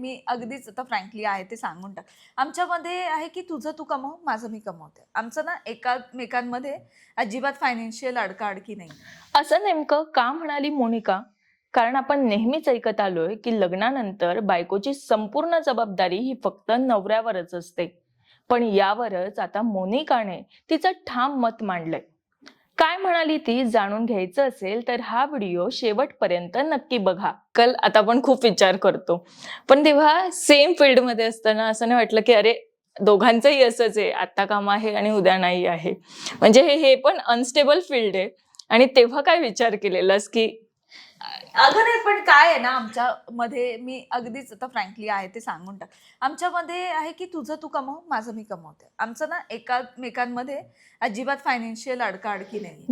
मी अगदीच आता फ्रँकली आहे ते सांगून टाक. आमच्यामध्ये आहे की तुझं तू कमव माझं मी कमवते. आमचं ना एकामेकांमध्ये अजिबात फायनान्शियल अडकाअडकी नाही. असं नेमकं का म्हणाली मोनिका? कारण आपण नेहमीच ऐकत आलोय की लग्नानंतर बायकोची संपूर्ण जबाबदारी ही फक्त नवऱ्यावरच असते. पण यावरच आता मोनिकाने तिचं ठाम मत मांडलंय. काय म्हणाली ती जाणून घ्यायचं असेल तर हा व्हिडिओ शेवटपर्यंत नक्की बघा. कल आता आपण खूप विचार करतो. पण तेव्हा सेम फील्डमध्ये असताना असं नाही वाटलं की अरे दोघांचंही असंच आहे. आता काम आहे आणि उद्या नाही आहे. म्हणजे हे हे पण अनस्टेबल फील्ड आहे. आणि तेव्हा काय विचार केलेलास की अगं नाही पण काय आहे ना आमच्या मध्ये मी अगदीच आता फ्रँकली आहे ते सांगून टाक. आमच्यामध्ये आहे की तुझं तू कमव माझं मी कमवते. आमचं ना एकामेकांमध्ये अजिबात फायनान्शियल अडकाअडकी नाही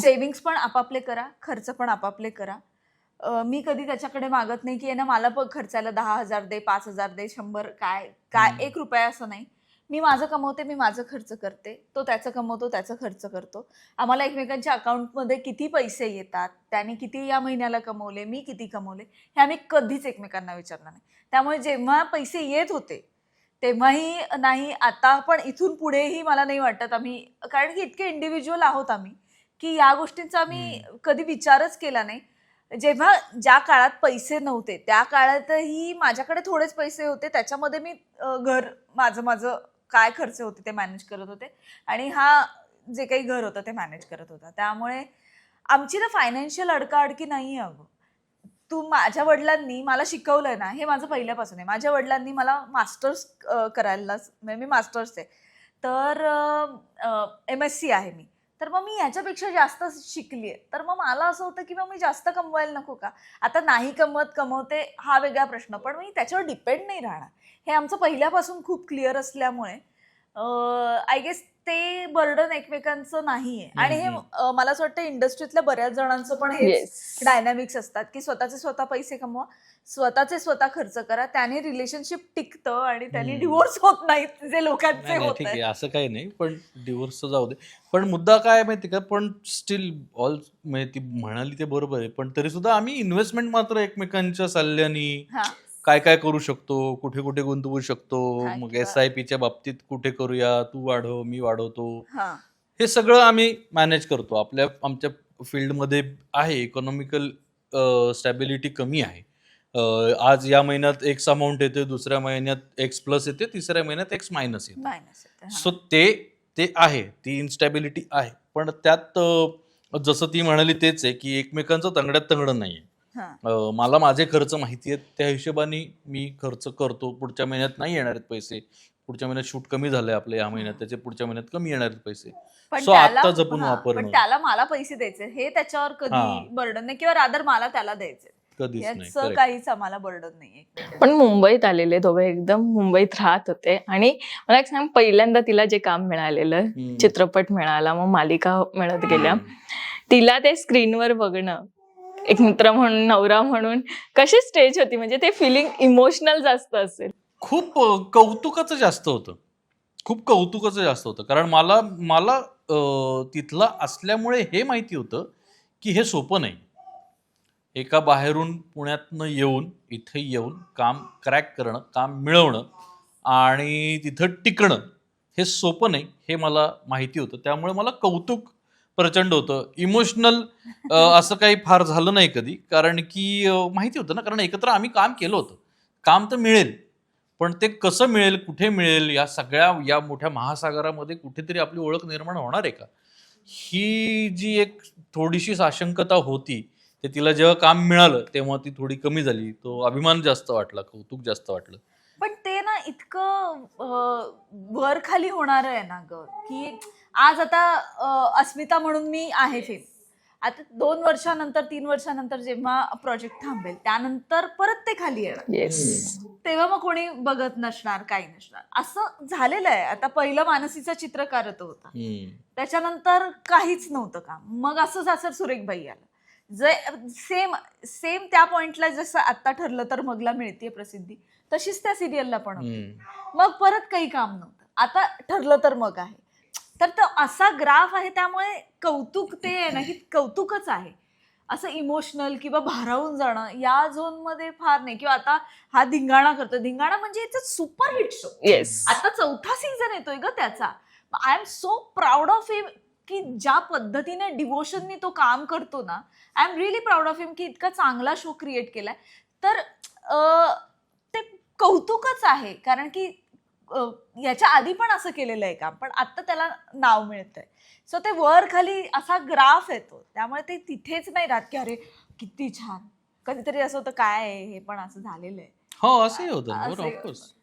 सेव्हिंग्स पण आपापले करा खर्च पण आपापले करा. अं, मी कधी त्याच्याकडे मागत नाही की आहे ना मला पण खर्चाला दहा हजार दे पाच हजार दे शंभर काय काय. एक रुपया असं नाही. मी माझं कमवते मी माझं खर्च करते. तो त्याचं कमवतो त्याचं खर्च करतो. आम्हाला एकमेकांच्या अकाउंटमध्ये किती पैसे येतात त्याने किती या महिन्याला कमवले मी किती कमवले हे आम्ही कधीच एकमेकांना विचारणार नाही. त्यामुळे जेव्हा पैसे येत होते तेव्हाही नाही आता पण इथून पुढेही मला नाही वाटत आम्ही कारण की इतके इंडिव्हिज्युअल आहोत आम्ही की या गोष्टींचा आम्ही कधी विचारच केला नाही. जेव्हा ज्या काळात पैसे नव्हते त्या काळातही माझ्याकडे थोडेच पैसे होते त्याच्यामध्ये मी घर माझं माझं काय खर्च होते ते मॅनेज करत होते. आणि हा जे काही घर होतं ते मॅनेज करत होता. त्यामुळे आमची ना फायनान्शियल अडकाअडकी नाही आहे अगं. तू माझ्या वडिलांनी मला शिकवलंय ना हे माझं पहिल्यापासून आहे. माझ्या वडिलांनी मला मास्टर्स करायला म्हणजे मी मास्टर्स आहे. तर एम एस सी आहे मी. तर मग मी ह्याच्यापेक्षा जास्त शिकली आहे तर मग मला असं होतं की मग मी जास्त कमवायला नको का? आता नाही कमवत कमवते हा वेगळा प्रश्न. पण मी त्याच्यावर डिपेंड नाही राहणार. हे आमचं पहिल्यापासून खूप क्लिअर असल्यामुळे आय गेस ते बर्डन एकमेकांचं नाहीये आणि हे. अं, मला असं वाटतं इंडस्ट्रीतल्या बऱ्याच जणांचं पण हे येस डायनामिक्स असतात की स्वतःचे स्वतः पैसे कमवा स्वतःचे स्वतः खर्च करा त्याने रिलेशनशिप टिकतं आणि त्यांनी हम्म. डिवोर्स होत नाहीत जे लोकांचे नाही नाही होत ठीक आहे. असं काही नाही पण डिवोर्सचं जाऊ दे पण मुद्दा काय आहे माहिती का पण स्टील ऑल म्हणजे ती म्हणाली ते बरोबर आहे पण तरी सुद्धा आम्ही इन्व्हेस्टमेंट मात्र एकमेकांच्या सल्ल्यानी हा. काय काय करू शकतो? कुठे कुठे गुंतवू शकतो? हा, मग किंवा- एस आय पीच्या बाबतीत कुठे करूया? तू वाढव मी वाढवतो. हा. हे सगळं आम्ही मॅनेज करतो. आपल्या आमच्या फील्डमध्ये आहे. इकॉनॉमिकल स्टॅबिलिटी कमी आहे. अं, आज या महिन्यात एक्स अमाऊंट येते दुसऱ्या महिन्यात एक्स प्लस येते तिसऱ्या महिन्यात एक्स मायनस येते. मायनस. सो ते ते आहे. ती इन्स्टॅबिलिटी आहे. पण त्यात अं, जसं ती म्हणाली तेच आहे की एकमेकांचं तंगड्यात तंगडं नाही. आहे मला माझे खर्च माहिती आहेत त्या हिशोबाने मी खर्च करतो. पुढच्या महिन्यात नाही येणार आहेत पैसे. पुढच्या महिन्यात शूट कमी झालंय आपल्या या महिन्यात. त्याचे पुढच्या महिन्यात कमी येणार आहेत पैसे. त्याला आत्ता जपून वापरणं. पण त्याला मला पैसे द्यायचे हे त्याच्यावर हा. कधी बर्डन नाही किंवा रादर मला त्याला द्यायचे नाही. काहीच आम्हाला बर्डन नाहीये पण मुंबईत आलेले दोघे एकदम मुंबईत राहत होते. आणि मला एक सांग पहिल्यांदा तिला जे काम मिळालेलं. चित्रपट मिळाला मग मालिका मिळत गेल्या. तिला ते स्क्रीनवर बघणं एक मित्र म्हणून नवरा म्हणून कशी स्टेज होती? म्हणजे ते फिलिंग इमोशनल जास्त असेल. खूप कौतुकाचं जास्त होतं. खूप कौतुकाचं जास्त होतं. कारण मला मला तिथला असल्यामुळे हे माहिती होतं की हे सोपं नाही. एका बाहेरून पुण्यातनं येऊन इथे येऊन काम क्रॅक करणं काम मिळवणं आणि तिथं टिकणं हे सोपं नाही हे मला माहिती होतं. त्यामुळे मला कौतुक प्रचंड होतं. इमोशनल असं काही फार झालं नाही कधी. कारण की माहिती होतं ना कारण एकत्र आम्ही काम केलं होतं. काम तर मिळेल पण ते कसं मिळेल कुठे मिळेल या सगळ्या या मोठ्या महासागरामध्ये कुठेतरी आपली ओळख निर्माण होणार आहे का? ही जी एक थोडीशी साशंकता होती ते तिला जेव्हा काम मिळालं तेव्हा ती थोडी कमी झाली. तो अभिमान जास्त वाटला कौतुक जास्त वाटलं. पण ते ना इतकं वर खाली होणार आहे ना ग. की आज आता अस्मिता म्हणून मी आहे फेम आता दोन वर्षानंतर तीन वर्षानंतर जेव्हा प्रोजेक्ट थांबेल त्यानंतर परत ते खाली येणार. तेव्हा मग कोणी बघत नसणार काही नसणार. असं झालेलं आहे. आता पहिलं मानसीचा चित्रकारच होता. त्याच्यानंतर काहीच नव्हतं काम. मग असं सासर सुरेख बाई आलं. जे सेम सेम त्या पॉइंटला जसं आत्ता ठरलं तर मगला मिळते प्रसिद्धी तशीच त्या सिरियलला पण. मग परत काही काम नव्हतं. आता ठरलं तर मग आहे. तर तो असा ग्राफ आहे त्यामुळे कौतुक ते आहे ना की कौतुकच आहे. असं इमोशनल किंवा भारावून जाणं या झोनमध्ये फार नाही. किंवा आता हा धिंगाणा करतो धिंगाणा म्हणजे it's super hit show yes आता चौथा सीझन येतोय ग त्याचा. I am so proud of him की ज्या पद्धतीने डिवोशननी तो काम करतो ना I am really proud of him की इतका चांगला शो क्रिएट केलाय. तर अं, ते कौतुकच आहे. कारण की याच्या आधी पण असं केलेलं आहे काम पण आत्ता त्याला नाव मिळतंय. सो ते वर खाली असा ग्राफ येतो त्यामुळे ते तिथेच नाही राहत की अरे किती छान. कधीतरी असं होतं काय आहे हे पण असं झालेलं आहे. हो असंही ऑफकोर्स होतं.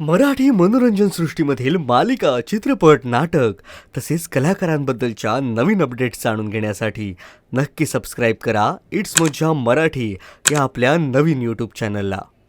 मराठी मनोरंजन सृष्टीमधील मालिका चित्रपट नाटक तसेच कलाकारांबद्दलच्या नवीन अपडेट्स जाणून घेण्यासाठी नक्की सबस्क्राईब करा. इट्स मज्जा मराठी या आपल्या नवीन यूट्यूब चॅनलला